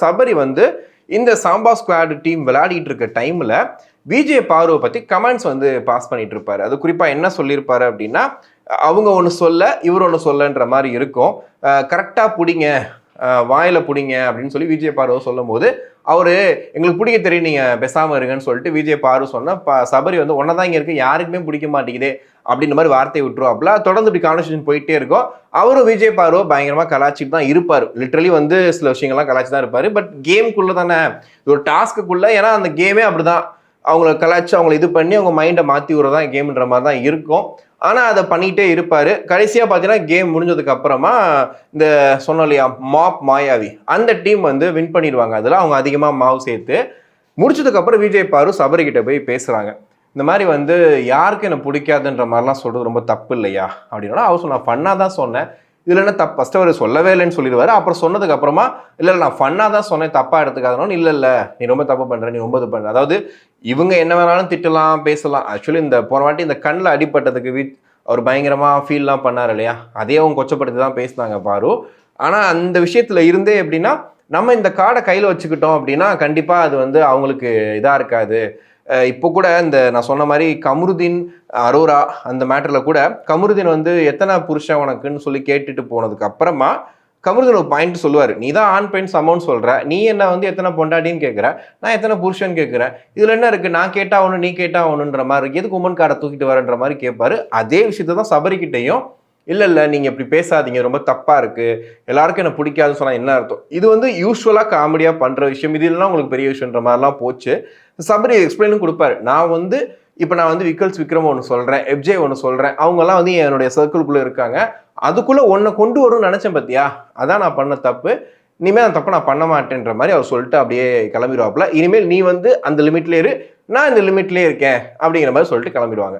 சபரி வந்து இந்த Samba squad team விளையாடிட்டு இருக்க டைம்ல விஜய் பார்வை பத்தி கமெண்ட்ஸ் வந்து பாஸ் பண்ணிட்டு இருப்பாரு. அது குறிப்பா என்ன சொல்லியிருப்பாரு அப்படின்னா அவங்க ஒன்று சொல்ல இவர் ஒன்று சொல்லன்ற மாதிரி இருக்கும். கரெக்டாக பிடிங்க. வாயில் பிடிங்க அப்படின்னு சொல்லி விஜய் பார்வை சொல்லும் போது அவர் எங்களுக்கு பிடிக்க தெரியும் நீங்கள் பெசாமல் இருங்கன்னு சொல்லிட்டு விஜய் பார்வை சொன்னால் ப- சபரி வந்து ஒன்றா தான் இங்கே இருக்குது யாருக்குமே பிடிக்க மாட்டேங்குது அப்படின்ற மாதிரி வார்த்தையை விட்டுருவாப்ல தொடர்ந்து இப்படி கான்வர்சேஷன் போயிட்டே இருக்கும். அவரும் விஜய் பார்வை பயங்கரமாக கலாச்சிட்டு தான் இருப்பார். லிட்ரலி வந்து சில விஷயங்கள்லாம் கலாச்சி தான் இருப்பார். பட் கேம்குள்ளே தானே இது ஒரு டாஸ்க்குள்ளே ஏன்னா அந்த கேமே அப்படிதான். அவங்கள கலாச்சி அவங்கள இது பண்ணி அவங்க மைண்டை மாற்றி விடுறதான் கேம்ன்ற மாதிரி தான் இருக்கும். ஆனால் அதை பண்ணிகிட்டே இருப்பார். கடைசியாக பார்த்தீங்கன்னா கேம் முடிஞ்சதுக்கு அப்புறமா இந்த சொன்னோம் இல்லையா மாப் மாயாவி. அந்த டீம் வந்து வின் பண்ணிடுவாங்க. அதில் அவங்க அதிகமாக மாவு சேர்த்து முடிச்சதுக்கப்புறம் விஜய் பாரு சபரி போய் பேசுகிறாங்க இந்த மாதிரி வந்து யாருக்கு என்னை பிடிக்காதுன்ற மாதிரிலாம் சொல்கிறது ரொம்ப தப்பு இல்லையா? அப்படின்னா அவர் சொன்ன ஃபன்னாக தான் சொன்னேன். இதில் என்ன தப்பு? ஃபஸ்ட்டு அவர் சொல்லவே இல்லைன்னு சொல்லிடுவார். அப்புறம் சொன்னதுக்கு அப்புறமா இல்லை இல்லை நான் ஃபன்னாக தான் சொன்னேன். தப்பாக எடுத்துக்காதனு இல்லை இல்லை நீ ரொம்ப தப்பு பண்ணுற நீ ரொம்ப இது பண்ணுற அதாவது இவங்க என்ன வேணாலும் திட்டலாம் பேசலாம். ஆக்சுவலி இந்த போன வாட்டி இந்த கண்ணில் அடிபட்டதுக்கு வீட் அவர் பயங்கரமாக ஃபீல்லாம் பண்ணார் இல்லையா? அதே அவங்க கொச்சப்படுத்தி தான் பேசினாங்க பாரு. ஆனால் அந்த விஷயத்தில் இருந்தே எப்படின்னா நம்ம இந்த கார்டை கையில் வச்சுக்கிட்டோம் அப்படின்னா கண்டிப்பாக அது வந்து அவங்களுக்கு இதாக இருக்காது. இப்போ கூட இந்த நான் சொன்ன மாதிரி கமருதீன் அரோரா அந்த மேட்டரில் கூட கமருதீன் வந்து எத்தனை புருஷன் உனக்குன்னு சொல்லி கேட்டுட்டு போனதுக்கு அப்புறமா கமருதன் ஒரு பாயிண்ட் சொல்லுவார். நீ தான் ஆண் பெண் சமம்னு சொல்கிற நீ என்ன வந்து எத்தனை பொண்டாட்டின்னு கேட்குற நான் எத்தனை புருஷன் கேட்குறேன் இதில் என்ன இருக்குது நான் கேட்டா ஒன்று நீ கேட்டா ஒன்றுன்ற மாதிரி இருக்குது எதுக்கு உமன் கார்டை தூக்கிட்டு வரன்ற மாதிரி கேட்பாரு அதே விஷயத்தை தான் சபரிக்கிட்டையும் இல்லை இல்லை நீங்கள் இப்படி பேசாதீங்க. ரொம்ப தப்பாக இருக்குது எல்லாருக்கும் எனக்கு பிடிக்காதுன்னு சொன்னால் என்ன அர்த்தம்? இது வந்து யூஸ்வலாக காமெடியாக பண்ணுற விஷயம். இது இல்லைனா உங்களுக்கு பெரிய விஷயன்ற மாதிரிலாம் போச்சு. சபரி எக்ஸ்பிளைனும் கொடுப்பாரு. நான் வந்து இப்போ நான் வந்து விக்கல்ஸ் விக்ரம் ஒன்று சொல்கிறேன் எப்ஜே ஒன்று சொல்கிறேன் அவங்கெல்லாம் வந்து என்னுடைய சர்க்கிள்குள்ளே இருக்காங்க. அதுக்குள்ளே ஒன்றை கொண்டு வரும்னு நினச்சேன் பார்த்தியா அதான் நான் பண்ண தப்பு. இனிமேல் அந்த தப்பு நான் பண்ண மாட்டேன்ற மாதிரி அவர் சொல்லிட்டு அப்படியே கிளம்பிடுவாப்புல. இனிமேல் நீ வந்து அந்த லிமிட்லேயே இரு நான் இந்த லிமிட்லேயே இருக்கேன் அப்படிங்கிற மாதிரி சொல்லிட்டு கிளம்பிடுவாங்க.